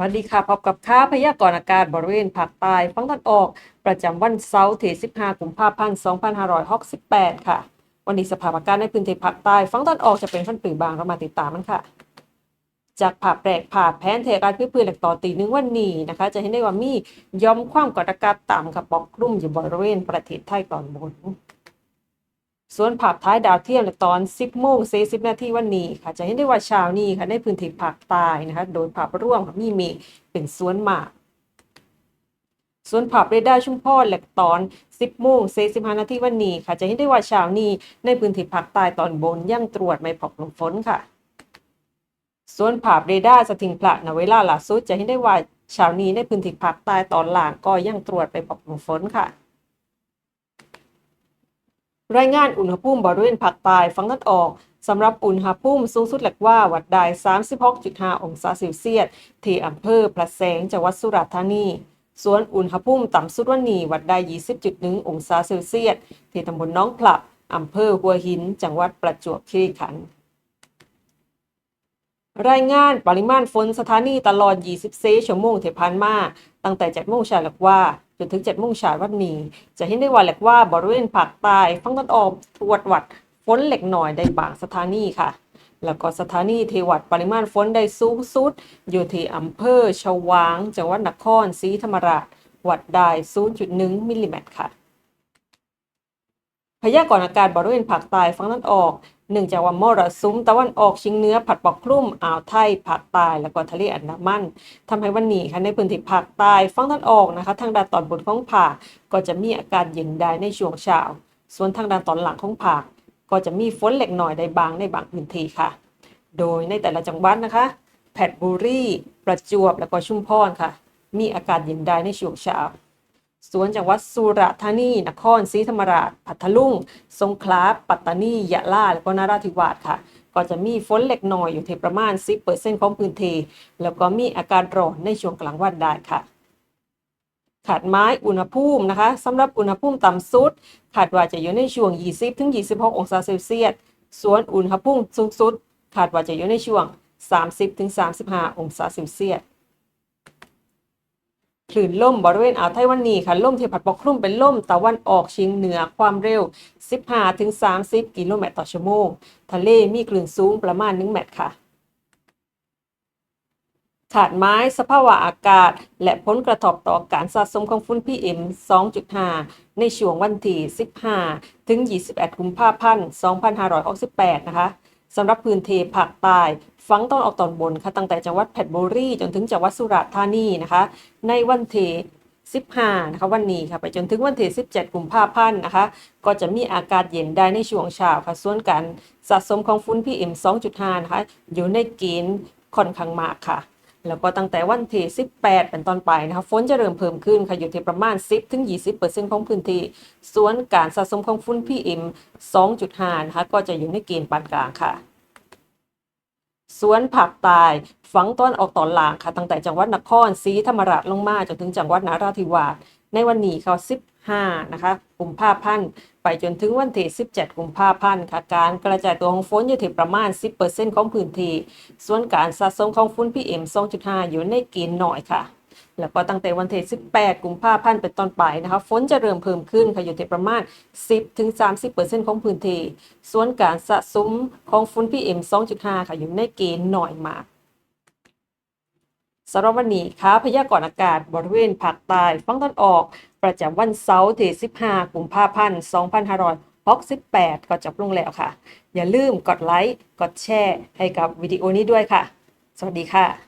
สวัสดีค่ะพบกับค่าพยากรณ์อากาศบริเวณภาคใต้ฝั่งตะวันออก ประจำวันเสาร์ที่ 15 กุมภาพันธ์ 2568 ค่ะ วันนี้สภาพอากาศในพื้นที่ภาคใต้ฝั่งตะวันออกจะเป็นฝนปือบางเรามาติดตามมันค่ะ จากภาพแปลกภาพแผนเทกาศพื้นพื้นหลักต่อตีนึงวันนี้นะคะ จะเห็นได้ว่ามีย่อมความกดอากาศต่ำกับปกคลุมอยู่บริเวณประเทศไทยตอนบน ส่วนภาพท้ายดาวเทียมตอน 10โมง40นาทีวันนี้ค่ะ จะเห็นได้ว่าเช้านี้ค่ะในพื้นที่ภาคใต้นะคะโดยภาพรวมมีเมฆเป็นส่วนมากส่วนภาพเรดาร์ชุมพรและตอน 10โมง45นาทีวันนี้ค่ะ จะเห็นได้ว่าเช้านี้ในพื้นที่ภาคใต้ตอนบนยังตรวจไม่พบลมฝนค่ะ ส่วนภาพเรดาร์สถิงพระณเวลาล่าสุดจะเห็นได้ว่าเช้านี้ในพื้นที่ภาคใต้ตอนล่างก็ยังตรวจไปพบลมฝนค่ะ รายงานอุณหภูมิบริเวณภาคใต้ฝั่งตะวันออกสำหรับอุณหภูมิสูงสุดหลักว่าวัดได้ 36.5 องศาเซลเซียสที่อำเภอพระแสงจังหวัดสุราษฎร์ธานี ส่วนอุณหภูมิต่ำสุดวันนี้วัดได้ 20.1 องศาเซลเซียสที่ตำบลน้องพลับอำเภอหัวหิน จังหวัดประจวบคีรีขันธ์รายงานปริมาณฝนสถานีตลอด 24 ชั่วโมงที่ผ่านมา ตั้งแต่7โมงเช้าหลักว่า จนถึง7โมงเช้าวันนี้ จะเห็นได้ว่าหลกว่าบริเวณภาคใต้ฝั่งตะวันออกตรวจวัดฝนเล็กน้อยได้บางสถานีค่ะ แล้วก็สถานีเทวัดปริมาณฝนได้สูงสุด อยู่ที่อำเภอชวาง จังหวัดนครศรีธรรมราช วัดได้ 0.1 มิลลิเมตรค่ะ พยากรณ์อากาศบริเวณภาคใต้ฝั่งตะวันออก เนื่องจากว่ามรสุมตะวันออกเฉียงเหนือผัดปกคลุ่มอ่าวไทยภาคใต้แล้วก็ทะเลอันดามันทำให้วันนี้ค่ะในพื้นที่ภาคใต้ฝั่งตะวันออกนะคะ ทางด้านตอนบนของภาคก็จะมีอากาศเย็นได้ในช่วงเช้าส่วนทางด้านตอนหลังของภาคก็จะมีฝนเล็กน้อยได้บางในบางพื้นที่ค่ะ โดยในแต่ละจังหวัดนะคะแพทบุรีประจวบแล้วก็ชุมพรค่ะ มีอากาศเย็นได้ในช่วงเช้า สวนจังหวัดสุราธานี นครศรีธรรมราช พัทลุง สงขลา ปัตตานี ยะลา และก็นราธิวาสค่ะ ก็จะมีฝนเล็กน้อยอยู่ที่ประมาณ 10%ของพื้นที่ แล้วก็มีอากาศร้อนในช่วงกลางวันได้ค่ะขาดไม้อุณหภูมินะคะสำหรับอุณหภูมิต่ำสุดคาดว่าจะอยู่ในช่วง 20-26 องศาเซลเซียส ส่วนอุณหภูมิสูงสุดคาดว่าจะอยู่ในช่วง 30-35 องศาเซลเซียส คลื่นลมบริเวณอ่าวไทยวันนี้ค่ะลมที่พัดปกคลุมเป็นลมตะวันออกเฉียงเหนือความเร็ว 15-30 กิโลเมตรต่อชั่วโมง ทะเลมีคลื่นสูงประมาณ 1 เมตรค่ะขาดไม้สภาวะอากาศ และผลกระทบต่อการสะสมของฝุ่น PM 2.5 ในช่วงวันที่ 15 ถึง 21 กุมภาพันธ์ 2568 นะคะ สำหรับพื้นที่ภาคใต้ฝั่งต้นออกตอนบนค่ะตั้งแต่จังหวัดเพชรบุรีจนถึงจังหวัดสุราษฎร์ธานีนะคะ ในวันเท15นะคะวันนี้ค่ะไปจนถึงวันที่ 17 กุมภาพันธ์นะคะ ก็จะมีอากาศเย็นได้ในช่วงเช้าค่ะ ส่วนการสะสมของฝุ่น PM 2.5 นะคะ อยู่ในเกณฑ์ค่อนข้างมากค่ะ แล้วก็ตั้งแต่วันที่ 18 เป็นต้นไปนะคะฝนจะเริ่มเพิ่มขึ้นค่ะอยู่ที่ประมาณ 10 ถึง 20เปอร์เซ็นของพื้นที่ ส่วนการสะสมของฝุ่น PM 2.5 นะคะก็จะอยู่ในเกณฑ์ปานกลางค่ะ สวนผักตายฝังต้นออกตอนล่างค่ะตั้งแต่จังหวัดนครศรีธรรมราชลงมาจนถึงจังหวัดนราธิวาสในวันนี้เขา15นะคะกุมภาพันธ์ไปจนถึงวันที่17กุมภาพันธ์ค่ะการกระจายตัวของฝนอยู่ที่ประมาณ 10%ของพื้นที่ส่วนการสะสมของฝุ่น PM 2.5 อยู่ในเกณฑ์น้อยค่ะ แล้วก็ตั้งแต่วันที่18 กุมภาพันธ์เป็นต้นไปนะคะฝนจะเริ่มเพิ่มขึ้นค่ะอยู่ที่ประมาณ 10-30%ของพื้นที่ ส่วนการสะสมของฝุ่น PM 2.5 ค่ะอยู่ในเกณฑ์หน้อยมากสำหรับวันนี้ค่ะพยากรณ์อากาศบริเวณภาคใต้ฝั่งตะวันออก ประจำวันเสาร์ที่ 15 กุมภาพันธ์ 2568 ก็จบลงแล้วค่ะ อย่าลืมกดไลค์ กดแชร์ให้กับวิดีโอนี้ด้วยค่ะ สวัสดีค่ะ